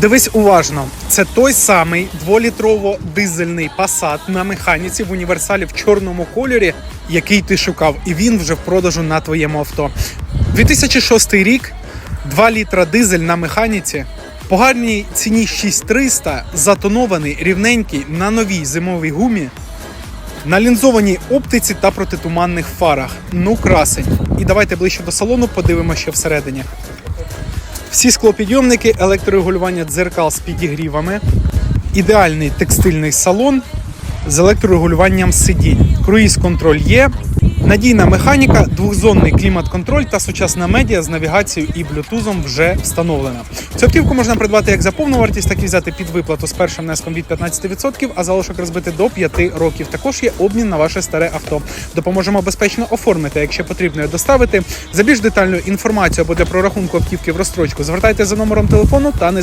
Дивись уважно, це той самий дволітрово-дизельний Passat на механіці в універсалі в чорному кольорі, який ти шукав, і він вже в продажу на твоєму авто. 2006 рік, 2 літра дизель на механіці. По гарній ціні 6300, затонований, рівненький на новій зимовій гумі, на лінзованій оптиці та протитуманних фарах. Ну, красень. І давайте ближче до салону подивимося, що всередині. Всі склопідйомники, електрорегулювання дзеркал з підігрівами, ідеальний текстильний салон з електрорегулюванням сидінь. Круїз-контроль є, надійна механіка, двохзонний клімат-контроль та сучасна медіа з навігацією і блютузом вже встановлена. Цю автівку можна придбати як за повну вартість, так і взяти під виплату з першим внеском від 15%, а залишок розбити до 5 років. Також є обмін на ваше старе авто. Допоможемо безпечно оформити, якщо потрібно доставити. За більш детальною інформацією або для прорахунку автівки в розстрочку звертайте за номером телефону та не